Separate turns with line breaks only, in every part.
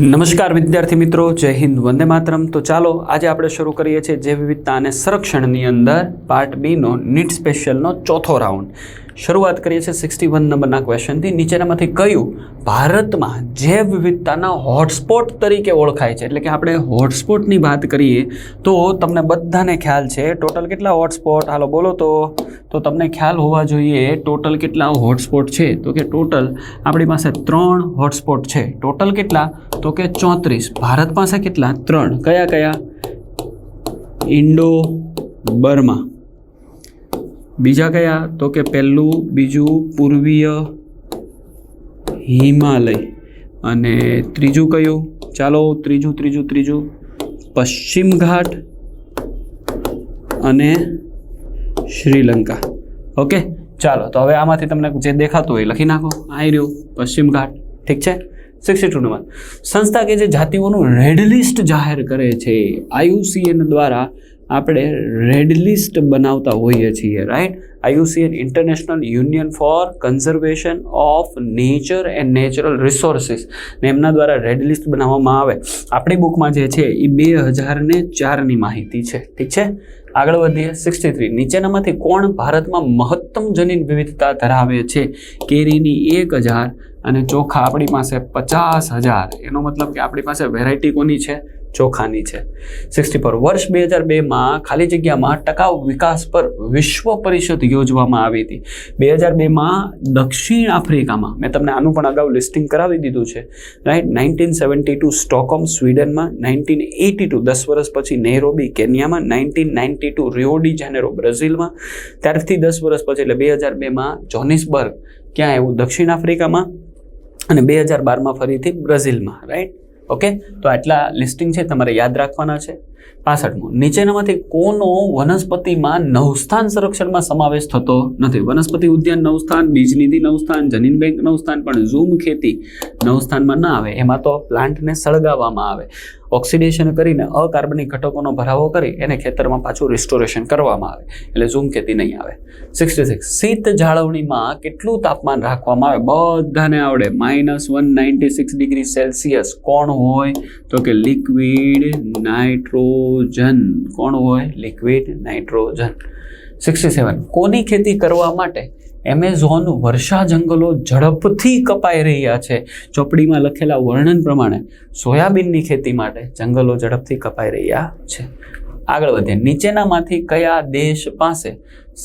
નમસ્કાર વિદ્યાર્થી મિત્રો, જય હિન્દ, વંદે માતરમ. તો ચાલો, આજે આપણે શરૂ કરીએ છીએ જૈવ વિવિધતા અને સંરક્ષણની અંદર પાર્ટ બીનો, નીટ સ્પેશિયલનો ચોથો રાઉન્ડ. શરૂઆત કરીએ છીએ સિક્સટી વન નંબરના ક્વેશ્ચનથી નીચેનામાંથી કયું ભારતમાં જૈવ વિવિધતાના હોટસ્પોટ તરીકે ઓળખાય છે? એટલે કે આપણે હોટસ્પોટની વાત કરીએ તો તમને બધાને ખ્યાલ છે ટોટલ કેટલા હોટસ્પોટ હાલો, બોલો તો. તો તમને ખ્યાલ હોવા જોઈએ ટોટલ કેટલા હોટસ્પોટ છે? તો કે ટોટલ આપણી પાસે ત્રણ હોટસ્પોટ છે. ટોટલ કેટલા? તો કે ચોત્રીસ. ભારત પાસે કેટલા? ત્રણ. કયા કયા? ઇન્ડો, બર્મા. બીજા કયા? તો કે પહેલું, બીજું, પૂર્વીય હિમાલય. અને ત્રીજું કયું? ચાલો, ત્રીજું ત્રીજું ત્રીજું. પશ્ચિમ ઘાટ અને શ્રીલંકા. ઓકે? ચાલો, તો હવે આમાંથી તમને જે દેખાતું હોય લખી નાખો. આવી રહ્યું, પશ્ચિમ ઘાટ. ઠીક છે? સિક્સટી ટુ નંબર સંસ્થા કે જે જાતિઓનું રેડ લિસ્ટ જાહેર કરે છે આયુસીએન દ્વારા આપણે રેડ લિસ્ટ બનાવતા હોઈએ છીએ right IUCN international union for conservation of nature and natural resources ને એમના દ્વારા રેડ લિસ્ટ બનાવવામાં આવે. આપણી બુકમાં જે છે એ બે હજાર ને ચારની માહિતી છે. ઠીક છે? આગળ વધીએ સિક્સટી થ્રી નીચેનામાંથી કોણ ભારતમાં મહત્તમ જનીન વિવિધતા ધરાવે છે? કેરીની એક હજાર અને ચોખા આપણી પાસે પચાસ હજાર. એનો મતલબ કે આપણી પાસે વેરાયટી કોની છે? ચોખાની છે. સિક્સટી ફોર વર્ષ બે હજાર બેમાં ખાલી જગ્યામાં ટકાઉ વિકાસ પર વિશ્વ પરિષદ યોજવામાં આવી હતી. બે હજાર બેમાં દક્ષિણ આફ્રિકામાં, મેં તમને આનું પણ અગાઉ લિસ્ટિંગ કરાવી દીધું છે right nineteen seventy two Stockholm સ્વીડનમાં nineteen eighty two દસ વર્ષ પછી Nairobi કેન્યામાં nineteen ninety two Rio de Janeiro બ્રાઝિલમાં, ત્યારથી દસ વર્ષ પછી એટલે બે હજાર બેમાં જોનિસબર્ગ ક્યાં આવ્યું? દક્ષિણ આફ્રિકામાં અને બે હજાર બારમાં ફરીથી બ્રાઝિલમાં રાઈટ ઓકે? તો આટલા લિસ્ટિંગ છે તમારે યાદ રાખવાના છે. પાસઠમું નીચેનામાંથી કોનો વનસ્પતિમાં નવસ્થાન સંરક્ષણમાં સમાવેશ થતો નથી? વનસ્પતિ ઉદ્યાન નવસ્થાન, બીજનિધિ નવસ્થાન જનીન બેંક નવસ્થાન, પણ ઝૂમ ખેતી નવસ્થાનમાં ના આવે. એમાં તો પ્લાન્ટને સળગાવવામાં આવે. ઓક્સિડેશન કરીને અકાર્બનિક ઘટકોનો ભરાવો કરી એને ખેતરમાં પાછું રિસ્ટોરેશન કરવામાં આવે. એટલે ઝૂમ ખેતી નહીં આવે. સિક્સટી સિક્સ શીત જાળવણીમાં કેટલું તાપમાન રાખવામાં આવે? બધાને આવડે. Minus one ninety six degree Celsius કોણ હોય? તો કે લિક્વિડ નાઇટ્રોજન કોણ હોય? લિક્વિડ નાઇટ્રોજન સિક્સટી સેવન કોની ખેતી કરવા માટે એમેઝોન વર્ષા જંગલો ઝડપથી કપાઈ રહ્યા છે? ચોપડીમાં લખેલા વર્ણન પ્રમાણે સોયાબીનની ખેતી માટે જંગલો ઝડપથી કપાઈ રહ્યા છે. આગળ વધીએ. નીચેનામાંથી કયા દેશ પાસે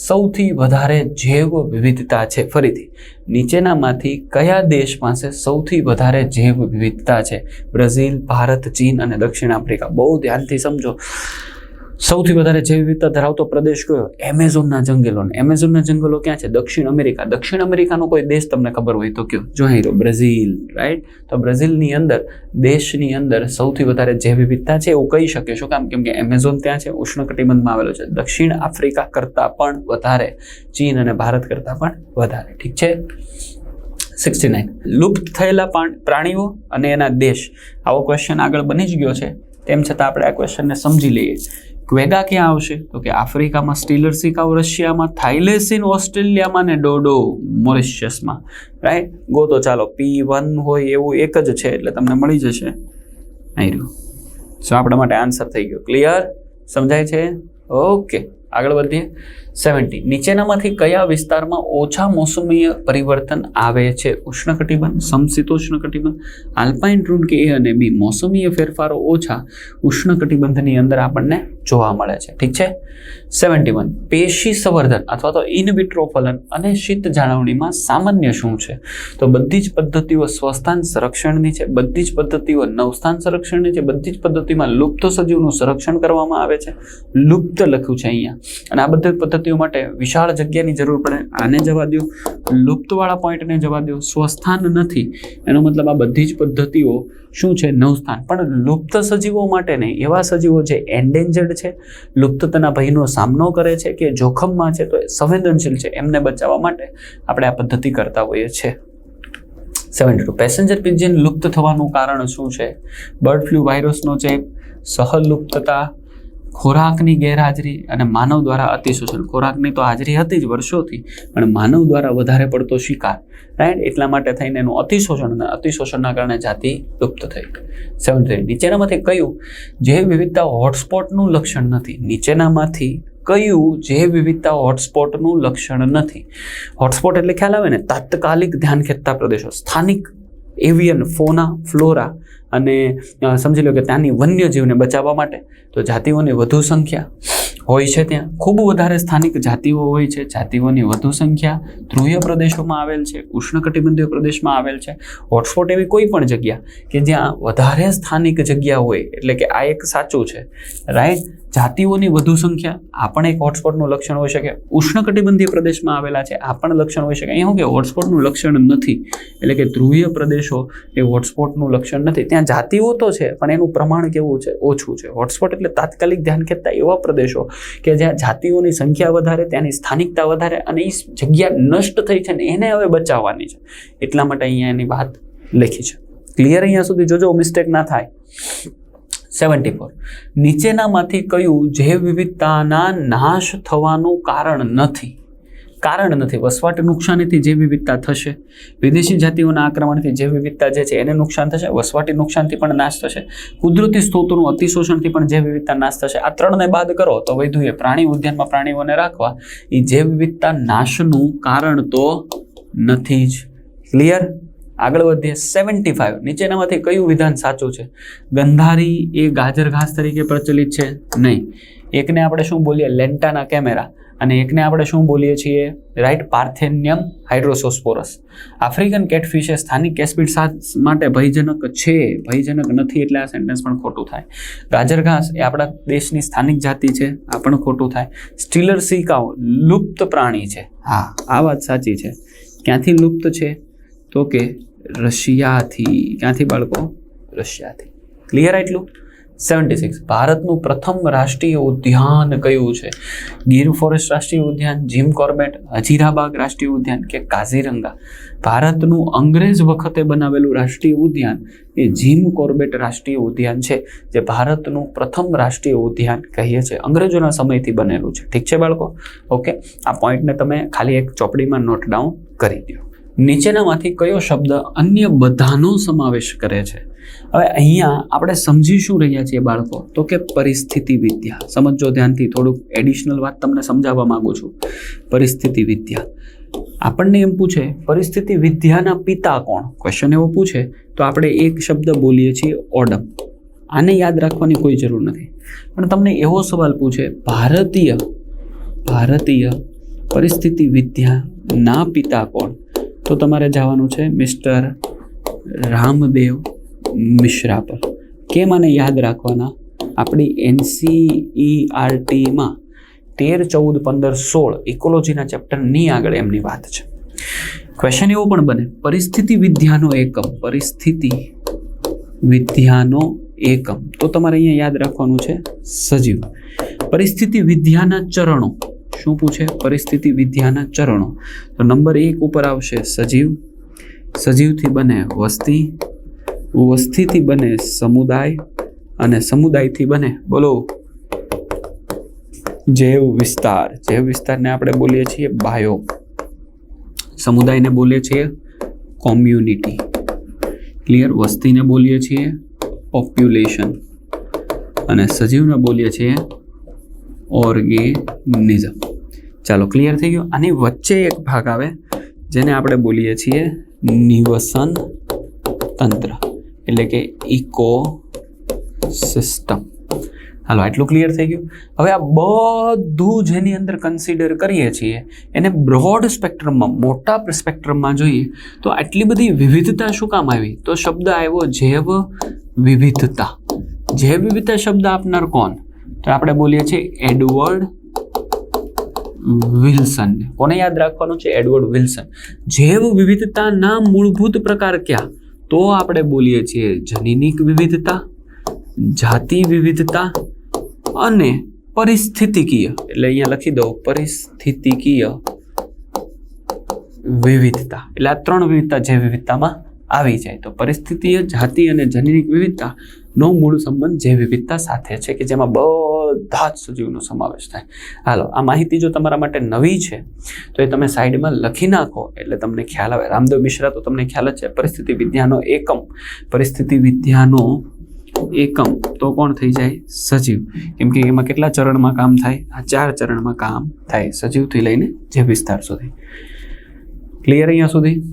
સૌથી વધારે જૈવ વિવિધતા છે? ફરીથી, નીચેનામાંથી કયા દેશ પાસે સૌથી વધારે જૈવ વિવિધતા છે? બ્રાઝિલ, ભારત, ચીન અને દક્ષિણ આફ્રિકા. બહુ ધ્યાનથી સમજો. સૌથી વધારે જૈવ વિવિધતા ધરાવતો પ્રદેશ કયો? એમેઝોનના જંગલો એમેઝોનના જંગલો ક્યાં છે? દક્ષિણ અમેરિકા. દક્ષિણ અમેરિકાનો કોઈ દેશ તમને ખબર હોય તો કયો? જો અહીં બ્રાઝિલ રાઈટ તો બ્રાઝિલની અંદર, દેશની અંદર સૌથી વધારે જૈવ વિવિધતા છે એવું કહી શકે. શું કામ? કેમ કે એમેઝોન ત્યાં છે, ઉષ્ણકટિબંધમાં આવેલો છે. દક્ષિણ આફ્રિકા કરતાં પણ વધારે, ચીન અને ભારત કરતાં પણ વધારે. ઠીક છે? સિક્સટી નાઇન લુપ્ત થયેલા પ્રાણીઓ અને એના દેશ. આવો ક્વેશ્ચન આગળ બની જ ગયો છે. તેમ છતાં આપણે આ ક્વેશ્ચનને સમજી લઈએ. ક્વેગા ક્યાં આવશે? તો કે આફ્રિકામાં સ્ટીલર સિકાવ રશિયામાં થાઇલેસિન, ઓસ્ટ્રેલિયામાં ને ડોડો મોરિશિયસમાં. રાઈટ ગો તો ચાલો, પી વન હોય એવું એક જ છે, એટલે તમને મળી જશે. રહ્યું. સો આપણા માટે આન્સર થઈ ગયો. ક્લિયર સમજાય છે? ઓકે આગળ વધીએ. સેવન્ટી નીચેનામાંથી કયા વિસ્તારમાં ઓછા મોસમીય પરિવર્તન આવે છે? ઉષ્ણકટિબંધ સમશીતોષ્ણ કટિબંધ આલ્પાઇન ઋણ કે એ અને બી મોસમીય ફેરફારો ઓછા ઉષ્ણકટિબંધની અંદર આપણને જોવા મળે છે. ઠીક છે? સેવન્ટી વન પેશી સંવર્ધન અથવા તો ઇનવિટ્રો ફલન અને શીત જાળવણીમાં સામાન્ય શું છે? તો બધી જ પદ્ધતિઓ સ્વસ્થાન સંરક્ષણની છે, બધી જ પદ્ધતિઓ નવસ્થાન સંરક્ષણની છે, બધી જ પદ્ધતિમાં લુપ્ત સજીવનું સંરક્ષણ કરવામાં આવે છે. લુપ્ત લખ્યું છે અહીંયા. અને આ બધી પદ્ધતિઓ માટે વિશાળ જગ્યાની જરૂર પડે. આને જવા દો. લુપ્તવાળા પોઈન્ટને જવા દો. સ્વસ્થાન નથી. એનો મતલબ આ બધી જ પદ્ધતિઓ શું છે? નવસ્થાન. પણ લુપ્ત સજીવો માટે નહીં એવા સજીવો જે એન્ડેન્જર્ડ છે, લુપ્તતાના ભયનો સામનો કરે છે કે જોખમમાં છે, તો એ સંવેદનશીલ છે. એમને બચાવવા માટે આપણે આ પદ્ધતિ કરતા હોઈએ છીએ. સેવન્ટી ટુ પેસેન્જર પિજન લુપ્ત થવાનું કારણ શું છે? બર્ડ ફ્લૂ વાયરસનો ચેપ સહલુપ્તતા ખોરાકની ગેરહાજરી અને માનવ દ્વારા અતિશોષણ ખોરાકની તો હાજરી હતી જ વર્ષોથી, પણ માનવ દ્વારા વધારે પડતો શિકાર. રાઈટ? એટલા માટે થઈને એનું અતિશોષણ અને અતિશોષણના કારણે જાતિ લુપ્ત થઈ સેવન થ્રી નીચેનામાંથી કયું જે વિવિધતા હોટસ્પોટનું લક્ષણ નથી? નીચેનામાંથી કયું જે વિવિધતા હોટસ્પોટનું લક્ષણ નથી? હોટસ્પોટ એટલે ખ્યાલ આવે ને? તાત્કાલિક ધ્યાન ખેંચતા પ્રદેશો. સ્થાનિક એવિયન ફોના ફ્લોરા અને સમજી લો કે ત્યાંની વન્યજીવને બચાવવા માટે તો જાતિઓની વધુ સંખ્યા હોય છે ત્યાં. ખૂબ વધારે સ્થાનિક જાતિઓ હોય છે. જાતિઓની વધુ સંખ્યા ધ્રુવીય પ્રદેશોમાં આવેલ છે, ઉષ્ણકટિબંધીય પ્રદેશમાં આવેલ છે. હોટસ્પોટ એવી કોઈ પણ જગ્યા કે જ્યાં વધારે સ્થાનિક જગ્યા હોય, એટલે કે આ એક સાચું છે. રાઈટ જાતિઓની વધુ સંખ્યા, આ પણ એક હોટસ્પોટનું લક્ષણ હોઈ શકે. ઉષ્ણકટિબંધીય પ્રદેશમાં આવેલા છે, આ પણ લક્ષણ હોઈ શકે. અહીંયા શું કે હોટસ્પોટનું લક્ષણ નથી. એટલે કે ધ્રુવીય પ્રદેશો એ હોટસ્પોટનું લક્ષણ નથી. ત્યાં જાતિઓ તો છે, પણ એનું પ્રમાણ કેવું છે? ઓછું છે. હોટસ્પોટ એટલે તાત્કાલિક ધ્યાન ખેંચતા એવા પ્રદેશો કે જ્યાં જાતિઓની સંખ્યા વધારે, ત્યાંની સ્થાનિકતા વધારે અને એ જગ્યા નષ્ટ થઈ છે ને એને હવે બચાવવાની છે. એટલા માટે અહીંયા એની વાત લખી છે. ક્લિયર અહીંયા સુધી જોજો મિસ્ટેક ના થાય. સેવન્ટી ફોર નીચેનામાંથી કયું જૈવ વિવિધતાના નાશ થવાનું કારણ નથી? કારણ નથી. વસવાટ નુકસાનીથી જૈવ વિવિધતા થશે. વિદેશી જાતિઓના આક્રમણથી જૈવ વિવિધતા જે છે, એને નુકસાન થશે. વસવાટી નુકસાનથી પણ નાશ થશે. કુદરતી સ્ત્રોતોનું અતિશોષણથી પણ જૈવ વિવિધતા નાશ થશે. આ ત્રણને બાદ કરો તો વધુ એ પ્રાણી ઉદ્યાનમાં પ્રાણીઓને રાખવા. એ જૈવ વિવિધતા નાશનું કારણ તો નથી જ. ક્લિયર આગળ વધીએ. સેવન્ટી ફાઇવ નીચેનામાંથી કયું વિધાન સાચું છે? ગંધારી એ ગાજર ઘાસ તરીકે પ્રચલિત છે? નહીં. એકને આપણે શું બોલીએ? Lantana camara. અને એકને આપણે શું બોલીએ છીએ? રાઈટ પાર્થેનિયમ હાઇડ્રોસોસ્પોરસ. આફ્રિકન કેટફિશ સ્થાનિક કેસ્પિડ માટે ભયજનક છે. ભયજનક નથી એટલે આ સેન્ટેન્સ પણ ખોટું થાય. ગાજર ઘાસ એ આપણા દેશની સ્થાનિક જાતિ છે. આ પણ ખોટું થાય. સ્ટીલર સિકાઓ લુપ્ત પ્રાણી છે. હા, આ વાત સાચી છે. ક્યાંથી લુપ્ત છે? તો કે રશિયાથી. ક્યાંથી બાળકો? રશિયાથી. ક્લિયર એટલું સેવન્ટી સિક્સ ભારતનું પ્રથમ રાષ્ટ્રીય ઉદ્યાન કયું છે? ગીર ફોરેસ્ટ રાષ્ટ્રીય ઉદ્યાન, જીમ કોર્બેટ હજીરાબાગ રાષ્ટ્રીય ઉદ્યાન કે કાઝીરંગા? ભારતનું અંગ્રેજ વખતે બનાવેલું રાષ્ટ્રીય ઉદ્યાન એ જીમ કોર્બેટ રાષ્ટ્રીય ઉદ્યાન છે, જે ભારતનું પ્રથમ રાષ્ટ્રીય ઉદ્યાન કહીએ છીએ અંગ્રેજોના સમયથી બનેલું છે. ઠીક છે બાળકો? ઓકે આ પોઈન્ટને તમે ખાલી એક ચોપડીમાં નોટ ડાઉન કરી દો. નીચેનામાંથી કયો શબ્દ અન્ય બધાનો સમાવેશ કરે છે? હવે અહીંયા આપણે સમજી શું રહ્યા છીએ બાળકો? તો કે પરિસ્થિતિ વિદ્યા. સમજો ધ્યાનથી, થોડુંક એડિશનલ વાત તમને સમજાવવા માંગુ છું. પરિસ્થિતિ વિદ્યા. આપણને એમ પૂછે, પરિસ્થિતિ વિદ્યાના પિતા કોણ? ક્વેશ્ચન એવો પૂછે, તો આપણે એક શબ્દ બોલીએ છીએ, ઓડમ. આને યાદ રાખવાની કોઈ જરૂર નથી. પણ તમને એવો સવાલ પૂછે, ભારતીય ભારતીય પરિસ્થિતિ વિદ્યાના પિતા કોણ? તો તમારે જવાનું છે મિસ્ટર રામદેવ મિશ્રા પર. કેમ આને યાદ રાખવાના? આપણી એનસીઈઆરટીમાં તેર, ચૌદ, પંદર, સોળ ઇકોલોજીના ચેપ્ટરની આગળ એમની વાત છે. ક્વેશ્ચન એવો પણ બને, પરિસ્થિતિ વિદ્યાનો એકમ, પરિસ્થિતિ વિદ્યાનો એકમ. તો તમારે અહીંયા યાદ રાખવાનું છે સજીવ. પરિસ્થિતિ વિદ્યાના ચરણો શું પૂછે? પરિસ્થિતિ વિદ્યાના ચરણો. તો નંબર એક ઉપર આવશે સજીવ. સજીવથી બને વસ્તી. વસ્તીથી બને સમુદાય. અને સમુદાયથી બને, બોલો, જૈવ વિસ્તાર. જૈવ વિસ્તારને આપણે બોલીએ છીએ બાયો સમુદાયને બોલીએ છીએ કોમ્યુનિટી. ક્લિયર? વસ્તીને બોલીએ છીએ પોપ્યુલેશન. અને સજીવને બોલીએ છીએ ઓર્ગેનિઝમ. ચાલો ક્લિયર થઈ ગયું. આની વચ્ચે એક ભાગ આવે, જેને આપણે બોલીએ છીએ નિવસન તંત્ર, એટલે કે ઇકો સિસ્ટમ હાલો, આટલું ક્લિયર થઈ ગયું. હવે આ બધું જેની અંદર કન્સિડર કરીએ છીએ, એને બ્રોડ સ્પેક્ટ્રમમાં મોટા સ્પેક્ટ્રમમાં જોઈએ, તો આટલી બધી વિવિધતા શું કામ આવી? તો શબ્દ આવ્યો જૈવ વિવિધતા. જૈવ વિવિધતા શબ્દ આપનાર કોણ? તો આપણે બોલીએ છીએ એડવર્ડ વિલ્સન. કોને યાદ રાખવાનું છે? Edward Wilson. જૈવ વિવિધતાના મૂળભૂત પ્રકાર ક્યાં? તો આપણે બોલીએ છીએ જનીનિક વિવિધતા, જાતિ વિવિધતા અને પરિસ્થિતિકીય. એટલે અહીંયા લખી દો પરિસ્થિતિકીય વિવિધતા. એટલે આ ત્રણ વિવિધતા જે વિવિધતામાં આવી જાય. તો પરિસ્થિતિય, જાતિ અને જનીનિક વિવિધતા નો મૂળ સંબંધ જે વિવિધતા સાથે છે કે જેમાં બધા જ સજીવનો સમાવેશ થાય. હાલો, આ માહિતી જો તમારા માટે નવી છે, તો એ તમે સાઈડમાં લખી નાખો, એટલે તમને ખ્યાલ આવે. રામદેવ મિશ્રા તો તમને ખ્યાલ જ છે, પરિસ્થિતિ વિદ્યાનો એકમ. પરિસ્થિતિ વિદ્યાનો એકમ તો કોણ થઈ જાય? સજીવ. કેમ કે એમાં કેટલા ચરણમાં કામ થાય? આ ચાર ચરણમાં કામ થાય સજીવથી લઈને જે વિસ્તાર સુધી. ક્લિયર અહીંયા સુધી?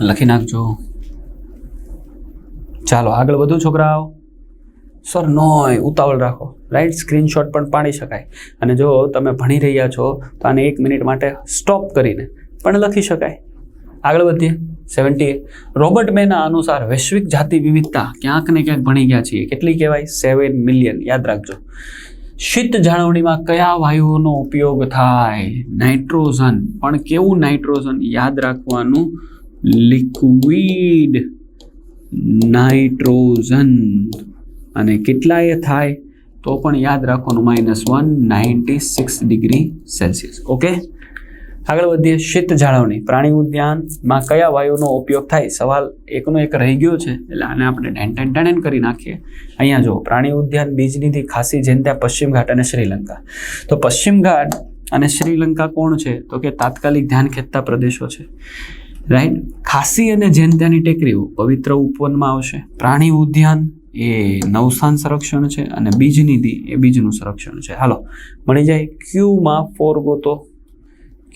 લખી નાખજો. ચાલો, આગળ વધુ છોકરાઓ. સર નોય, ઉતાવળ રાખો. રાઈટ સ્ક્રીનશોટ પણ પાડી શકાય. અને જો તમે ભણી રહ્યા છો, તો આને એક મિનિટ માટે સ્ટોપ કરીને પણ લખી શકાય. આગળ વધીએ. સેવન્ટી રોબર્ટ મેના અનુસાર વૈશ્વિક જાતિ વિવિધતા ક્યાંક ને ક્યાંક ભણી ગયા છીએ. કેટલી કહેવાય? સેવન મિલિયન યાદ રાખજો. શીત જાળવણીમાં કયા વાયુઓનો ઉપયોગ થાય? નાઇટ્રોજન પણ કેવું નાઇટ્રોજન યાદ રાખવાનું. Liquid nitrogen. અને કેટલાય થાય તો પણ યાદ રાખવાનું minus one ninety six degree Celsius okay આગળ વધીએ શીત જાળવણી. પ્રાણી ઉદ્યાનમાં કયા વાયુનો ઉપયોગ થાય? સવાલ એકનો એક રહી ગયો છે. એટલે આને આપણે ઢેન ટેન કરી નાખીએ. અહીંયા જો પ્રાણી ઉદ્યાન બીજનીથી ખાસી જેનત્યા પશ્ચિમ ઘાટ અને શ્રીલંકા. તો પશ્ચિમ ઘાટ અને શ્રીલંકા કોણ છે? તો કે તાત્કાલિક ધ્યાન ખેંચતા પ્રદેશો છે. રાઈટ ખાસી અને જેનત્યાની ટેકરીઓ પવિત્ર ઉપવનમાં આવશે. પ્રાણી ઉદ્યાન એ નવસાન સંરક્ષણ છે અને બીજ નિધિ એ બીજનું સંરક્ષણ છે. હાલો, મળી જાય ક્યુમાં ફોર ગોતો.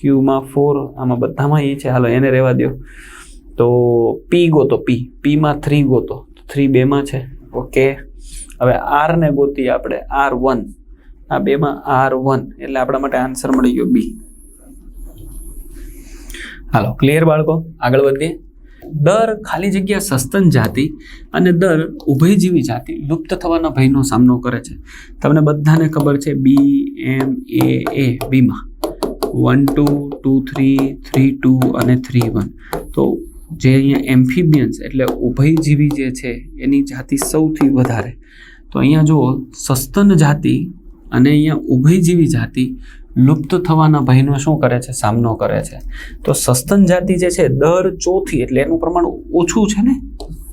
ક્યુમાં ફોર આમાં બધામાં એ છે. હાલો, એને રહેવા દો તો પી ગોતો પી પીમાં થ્રી ગોતો. થ્રી બેમાં છે. ઓકે હવે આર ને ગોતીએ આપણે. આર વન આ બેમાં આર વન એટલે આપણા માટે આન્સર મળી ગયો બી હાલો ક્લિયર બાળકો? આગળ વધીએ. દર ખાલી જગ્યા સસ્તન જાતિ અને દર ઉભયજીવી જાતિ લુપ્ત થવાના ભયનો સામનો કરે છે. તમને બધાને ખબર છે બી એમ એ એ બીમાં one two two three three two અને થ્રી વન તો જે અહીંયા એમ્ફિબિયન્સ એટલે ઉભયજીવી જે છે, એની જાતિ સૌથી વધારે. તો અહીંયા જુઓ, સસ્તન જાતિ અને અહીંયા ઉભયજીવી જાતિ લુપ્ત થવાના ભયનો શું કરે છે? સામનો કરે છે. તો સસ્તન જાતિ જે છે, દર ચોથી, એટલે એનું પ્રમાણ ઓછું છે ને?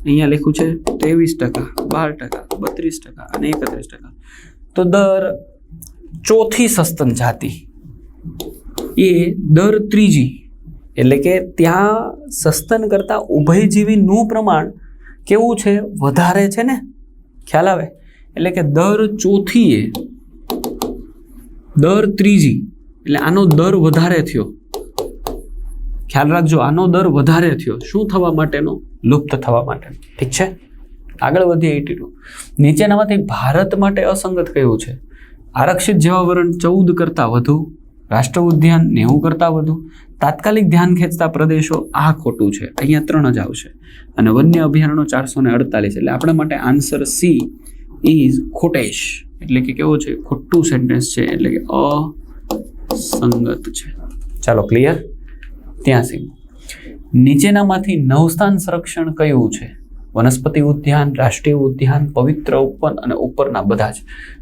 અહીંયા લખ્યું છે ત્રેવીસ ટકા, બાર ટકા, બત્રીસ ટકા અને એકત્રીસ ટકા. તો દર ચોથી સસ્તન જાતિ એ દર ત્રીજી, એટલે કે ત્યાં સસ્તન કરતાં ઉભયજીવીનું પ્રમાણ કેવું છે? વધારે છે ને? ખ્યાલ આવે? એટલે કે દર ચોથીએ દર ત્રીજી. એટલે આનો દર વધારે થયો. ખ્યાલ રાખજો, આનો દર વધારે થયો. શું થવા માટેનો? લુપ્ત થવા માટે. ઠીક છે? આગળ વધીએ એટી ટુ નીચેનામાંથી ભારત માટે અસંગત કયું છે? આરક્ષિત જેવા વરણ ચૌદ કરતાં વધુ, રાષ્ટ્ર ઉદ્યાન નેવું કરતાં વધુ, તાત્કાલિક ધ્યાન ખેંચતા પ્રદેશો આ ખોટું છે. અહીંયા ત્રણ જ આવશે. અને વન્ય અભયારણ્યો ચારસો ને અડતાલીસ. એટલે આપણા માટે આન્સર સી ઇઝ ખોટેશ. એટલે કે કેવો છે? ખોટું સેન્ટેન્સ છે, એટલે કે અસંગત છે. ચાલો ક્લિયર ત્યાં સુધી નીચેનામાંથી નવસ્થાન સંરક્ષણ કયું છે? વનસ્પતિ ઉદ્યાન, રાષ્ટ્રીય ઉદ્યાન, પવિત્ર ઉપવન અને ઉપરના બધા જ.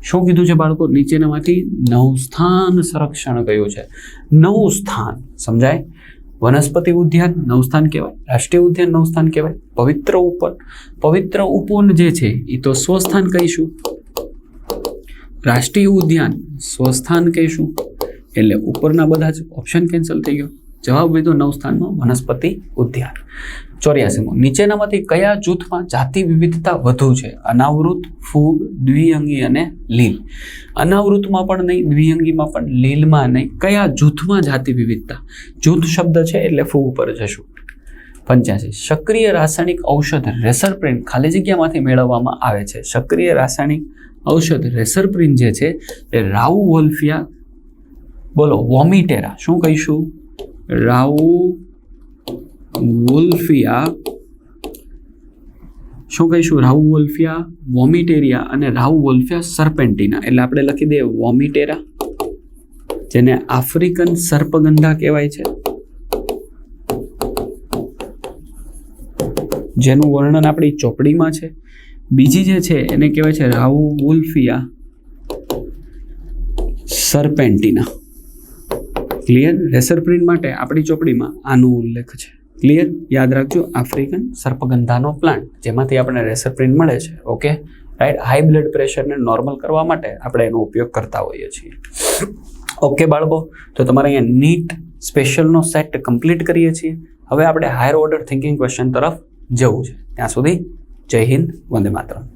શું કીધું છે બાળકો? નીચેનામાંથી નવસ્થાન સંરક્ષણ કયું છે? નવું સ્થાન સમજાય? વનસ્પતિ ઉદ્યાન નવસ્થાન કહેવાય. રાષ્ટ્રીય ઉદ્યાન નવસ્થાન કહેવાય. પવિત્ર ઉપવન. પવિત્ર ઉપવન જે છે એ તો સ્વસ્થાન કહીશું. રાષ્ટ્રીય ઉદ્યાન સ્વસ્થાન કહીશું. એટલે ઉપરના બધા જ ઓપ્શન કેન્સલ થઈ ગયો. જવાબ લીધો નવ સ્થાનમાં વનસ્પતિ ઉદ્યાન. ચોર્યાસીમો, નીચેનામાંથી કયા જૂથમાં જાતિ વિવિધતા વધુ છે? અનાવૃત, ફૂગ, દ્વિઅંગી અને લીલ. અનાવૃતમાં પણ નહીં, દ્વિઅંગીમાં પણ, લીલમાં નહીં. કયા જૂથમાં જાતિ વિવિધતા? જૂથ શબ્દ છે એટલે ફૂગ ઉપર જશું. પંચ્યાસી, સક્રિય રાસાયણિક ઔષધ રેસરપ્રિન ખાલી જગ્યામાંથી મેળવવામાં આવે છે. સક્રિય રાસાયણિક ઔષધ રેસરપ્રિન જે છે એ રાઉ વોલ્ફિયા બોલો, વોમિટેરા. શું કહીશું? રાઉ વોલ્ફિયા. શું કહીશું? રાઉ વોલ્ફિયા, વોમિટેરિયા અને રાઉ વોલ્ફિયા સર્પેન્ટિના. એટલે આપણે લખી દઈએ વોમિટેરા, જેને આફ્રિકન સર્પગંધા કહેવાય છે. જેનું વર્ણન આપણી ચોપડીમાં છે. બીજી જે છે એને કહેવાય છે રાઉ વોલ્ફિયા સર્પેન્ટિના. ક્લિયર રેસરપ્રિન માટે આપણી ચોપડીમાં આનો ઉલ્લેખ છે. ક્લિયર યાદ રાખજો આફ્રિકન સર્પગંધાનો પ્લાન્ટ જેમાંથી આપણને રેસરપ્રિન મળે છે. ઓકે રાઈટ હાઈ બ્લડ પ્રેશરને નોર્મલ કરવા માટે આપણે એનો ઉપયોગ કરતા હોઈએ છીએ. ઓકે બાળકો? તો તમારે અહીંયા નીટ સ્પેશિયલનો સેટ કમ્પ્લીટ કરીએ છીએ. હવે આપણે હાયર ઓર્ડર થિંકિંગ ક્વેશ્ચન તરફ જવું છે. ત્યાં સુધી જય હિન્દ વંદે માતરમ.